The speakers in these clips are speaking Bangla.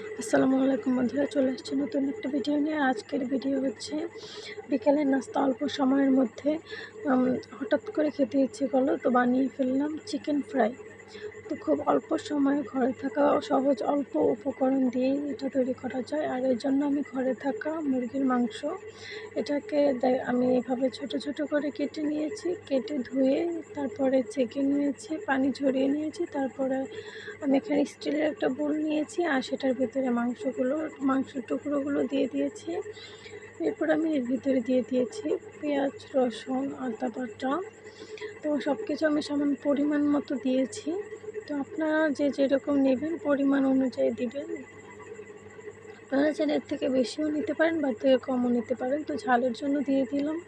আসসালামু আলাইকুম বন্ধুরা, চলে আসছে নতুন একটা ভিডিও নিয়ে। আজকের ভিডিও হচ্ছে বিকেলের নাস্তা অল্প সময়ের মধ্যে হঠাৎ করে খেতে ইচ্ছে করল, তো বানিয়ে ফেললাম চিকেন ফ্রাই তো খুব অল্প সময়ে ঘরে থাকা সহজ অল্প উপকরণ দিয়েই এটা তৈরি করা যায়। আর এর জন্য আমি ঘরে থাকা মুরগির মাংস এটাকে আমি এভাবে ছোট ছোট করে কেটে নিয়েছি। কেটে ধুয়ে তারপরে চেকে নিয়েছি, পানি ঝরিয়ে নিয়েছি, তারপরে আমি এখানে স্টিলের একটা বোল নিয়েছি আর সেটার ভিতরে মাংসগুলো, মাংসের টুকরোগুলো দিয়ে দিয়েছি। এরপর আমি এর ভিতরে দিয়ে দিয়েছি পেঁয়াজ, রসুন, আদা বাটা তো সব কিছু আমি সমান পরিমাণ মতো দিয়েছি। তো আপনারা যে যেরকম নেবেন পরিমাণ অনুযায়ী দিবেন। আপনারা চাইলে এর থেকে বেশিও নিতে পারেন বা থেকে কমও নিতে পারেন। তো ঝালের জন্য দিয়ে দিলাম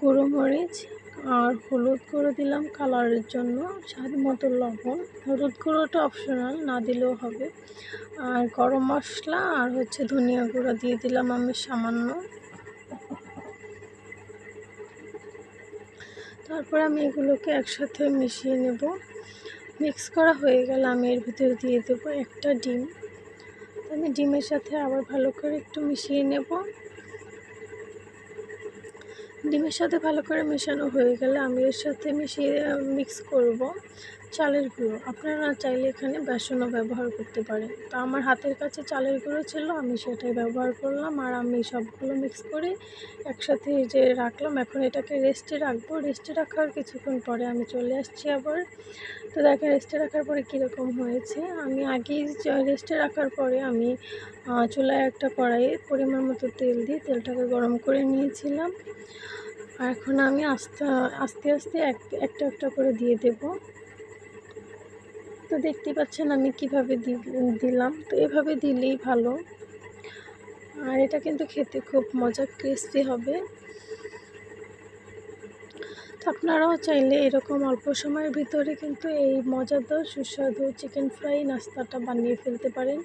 গুঁড়ো মরিচ আর হলুদ গুঁড়ো দিলাম কালারের জন্য। স্বাদ মতো লবণ। হলুদ গুঁড়োটা অপশনাল, না দিলেও হবে। আর গরম মশলা আর হচ্ছে ধনিয়া গুঁড়ো দিয়ে দিলাম আমি সামান্য। তারপর আমি এগুলোকে একসাথে মিশিয়ে নেব। মিক্স করা হয়ে গেলে, আমি এর ভিতরে দিয়ে দেবো একটা ডিম। আমি ডিমের সাথে আবার ভালো করে একটু মিশিয়ে নেব। ডিমের সাথে ভালো করে মেশানো হয়ে গেলে আমি এর সাথে মিশিয়ে মিক্স করব। চালের গুঁড়ো। আপনারা চাইলে এখানে বেসনও ব্যবহার করতে পারেন। তো আমার হাতের কাছে চালের গুঁড়ো ছিল, আমি সেটাই ব্যবহার করলাম আর আমি সবগুলো মিক্স করে একসাথে যে রাখলাম। এখন এটাকে রেস্টে রাখব। রেস্টে রাখার কিছুক্ষণ পরে আমি চলে আসছি আবার। তো দেখেন রেস্টে রাখার পরে কীরকম হয়েছে? আমি আগেই রেস্টে রাখার পরে আমি চুলায় একটা কড়াইয়ে পরিমাণ মতো তেল দিয়ে তেলটাকে গরম করে নিয়েছিলাম। আর এখন আমি আস্তে আস্তে আস্তে এক, একটা একটা করে দিয়ে দেব। তো দেখতে পাচ্ছেন আমি কীভাবে দিলাম। তো এভাবে দিলেই ভালো। আর এটা কিন্তু খেতে খুব মজা ক্রিস্পি হবে। তো আপনারাও চাইলে এরকম অল্প সময়ের ভিতরে কিন্তু এই মজাদার সুস্বাদু চিকেন ফ্রাই নাস্তাটা বানিয়ে ফেলতে পারেন।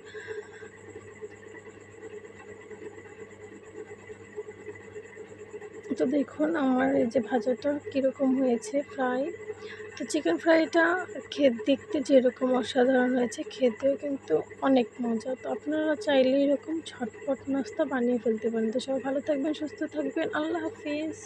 তো দেখুন আমার এই যে ভাজাটা কীরকম হয়েছে ফ্রাই। তো চিকেন ফ্রাইটা খেত, দেখতে যেরকম অসাধারণ হয়েছে, খেতেও কিন্তু অনেক মজা। তো আপনারা চাইলে এরকম ছটপট নাস্তা বানিয়ে ফেলতে পারেন। তো সবাই ভালো থাকবেন, সুস্থ থাকবেন। আল্লাহ হাফিজ।